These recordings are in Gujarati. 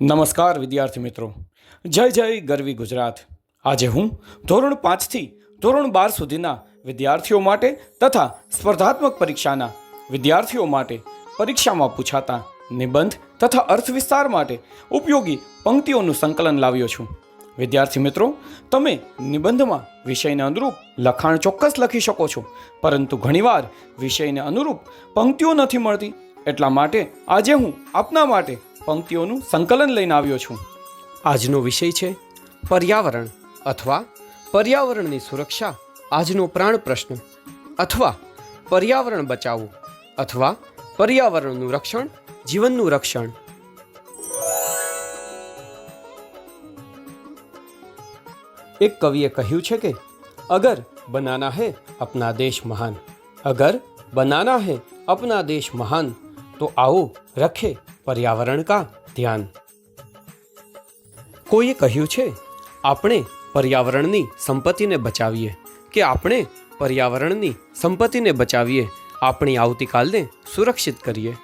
નમસ્કાર વિદ્યાર્થી મિત્રો. જય જય ગરવી ગુજરાત. આજે હું ધોરણ પાંચથી ધોરણ બાર સુધીના વિદ્યાર્થીઓ માટે તથા સ્પર્ધાત્મક પરીક્ષાના વિદ્યાર્થીઓ માટે પરીક્ષામાં પૂછાતા નિબંધ તથા અર્થ વિસ્તાર માટે ઉપયોગી પંક્તિઓનું સંકલન લાવ્યો છું. વિદ્યાર્થી મિત્રો, તમે નિબંધમાં વિષયને અનુરૂપ લખાણ ચોક્કસ લખી શકો છો, પરંતુ ઘણીવાર વિષયને અનુરૂપ પંક્તિઓ નથી મળતી. એટલા માટે આજે હું આપના માટે પંક્તિઓનું સંકલન લઈને આવ્યો છું. આજનો વિષય છે પર્યાવરણ અથવા પર્યાવરણની સુરક્ષા આજનો પ્રાણ પ્રશ્ન અથવા પર્યાવરણ બચાવવું અથવા પર્યાવરણનું રક્ષણ જીવનનું રક્ષણ. એક કવિએ કહ્યું છે કે, અગર બનાના હે અપના દેશ મહાન, અગર બનાના હે અપના દેશ મહાન, તો આવો, રખે પર્યાવરણ કા ધ્યાન? કોઈએ કહ્યું છે, આપણે પર્યાવરણની સંપત્તિને બચાવીએ કે આપણે પર્યાવરણની સંપત્તિને બચાવીએ, આપણી આવતીકાલને સુરક્ષિત કરીએ?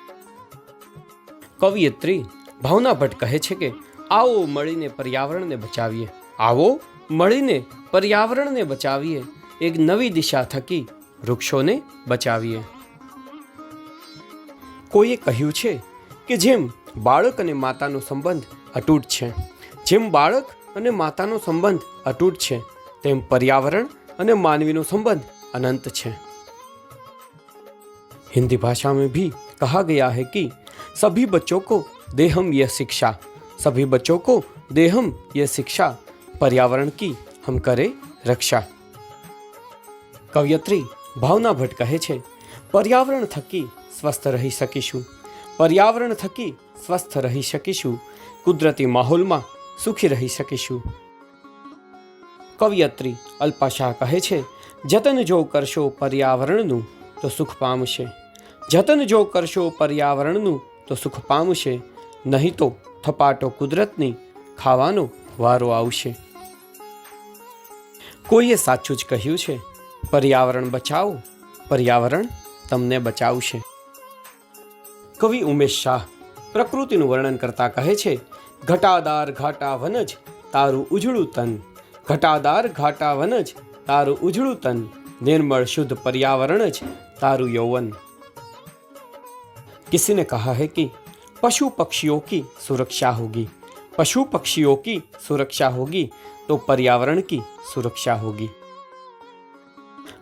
કવિયત્રી ભાવના ભટ્ટ કહે છે કે, આવો મળીને પર્યાવરણને બચાવીએ, આવો મળીને પર્યાવરણને બચાવીએ, એક નવી દિશા થકી વૃક્ષોને બચાવીએ. કોઈએ કહ્યું છે કે જેમ બાળક અને માતાનો સંબંધ અતૂટ છે જેમ બાળક અને માતાનો સંબંધ અતૂટ છે તેમ પર્યાવરણ અને માનવીનો સંબંધ अनंत છે हिंदी भाषा में भी कहा गया है कि सभी बच्चों को दे हम यह शिक्षा सभी बच्चों को दे हम यह शिक्षा पर्यावरण की हम करे रक्षा કવયત્રી ભાવના ભટ્ટ કહે છે પર્યાવરણ થકી સ્વસ્થ રહી શકીશું પર્યાવરણ થકી સ્વસ્થ રહી શકીશું. કુદરતી માહોલમાં સુખી રહી શકીશું. કવિયત્રી અલ્પા શાહ કહે છે, જતન જો કરશો પર્યાવરણનું, તો સુખ પામશે. જતન જો કરશો પર્યાવરણનું, તો સુખ પામશે. નહીં તો થપાટો કુદરતની ખાવાનો વારો આવશે. કોઈએ સાચું જ કહ્યું છે, પર્યાવરણ બચાવો, પર્યાવરણ તમને બચાવશે. કવિ ઉમેશ શાહ પ્રકૃતિનું વર્ણન કરતા કહે છે ઘટાદાર ઘાટા વન જ તારું ઉજળું તન ઘટાદાર ઘાટા વન જ તારું ઉજળું તન निर्मल शुद्ध पर्यावरण જ તારું यौवन किसी ने कहा है कि पशु पक्षियों की सुरक्षा होगी पशु पक्षियों की सुरक्षा होगी तो पर्यावरण की सुरक्षा होगी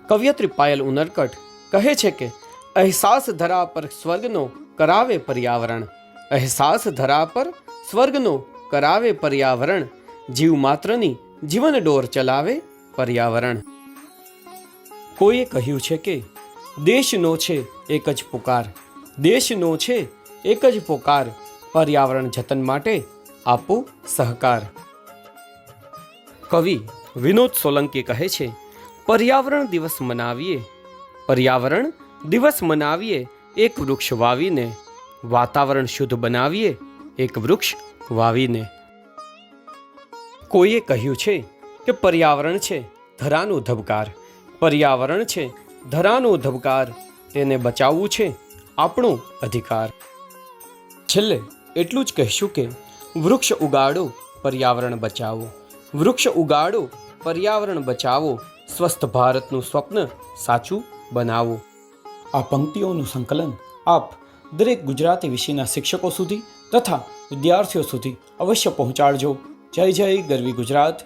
કવિયત્રી પાયલ ઉનરકટ કહે છે કે અહેસાસ ધરા પર સ્વર્ગનો કરાવે પર્યાવરણ. અહેસાસ ધરા પર સ્વર્ગનો કરાવે પર્યાવરણ. જીવ માત્રની જીવન ડોર ચલાવે પર્યાવરણ. કોઈએ કહ્યું છે કે, દેશનો છે એક જ પુકાર. દેશનો છે એક જ પુકાર. પર્યાવરણ જતન માટે આપો સહકાર. કવિ વિનોદ સોલંકી કહે છે, પર્યાવરણ દિવસ મનાવીએ. પર્યાવરણ દિવસ મનાવીએ એક વૃક્ષ વાવીને વાતાવરણ શુદ્ધ બનાવીએ, એક વૃક્ષ વાવીને. કોઈએ કહ્યું છે કે પર્યાવરણ છે ધરાનો ધબકાર. પર્યાવરણ છે ધરાનો ધબકાર. તેને બચાવવું છે આપણો અધિકાર. છેલ્લે એટલું જ કહીશું કે વૃક્ષ ઉગાડો, પર્યાવરણ બચાવો. વૃક્ષ ઉગાડો, પર્યાવરણ બચાવો. સ્વસ્થ ભારતનું સ્વપ્ન સાચું બનાવો. આ પંક્તિઓનું સંકલન આપ દરેક ગુજરાતી વિષયના શિક્ષકો સુધી તથા વિદ્યાર્થીઓ સુધી અવશ્ય પહોંચાડજો. જય જય ગરવી ગુજરાત.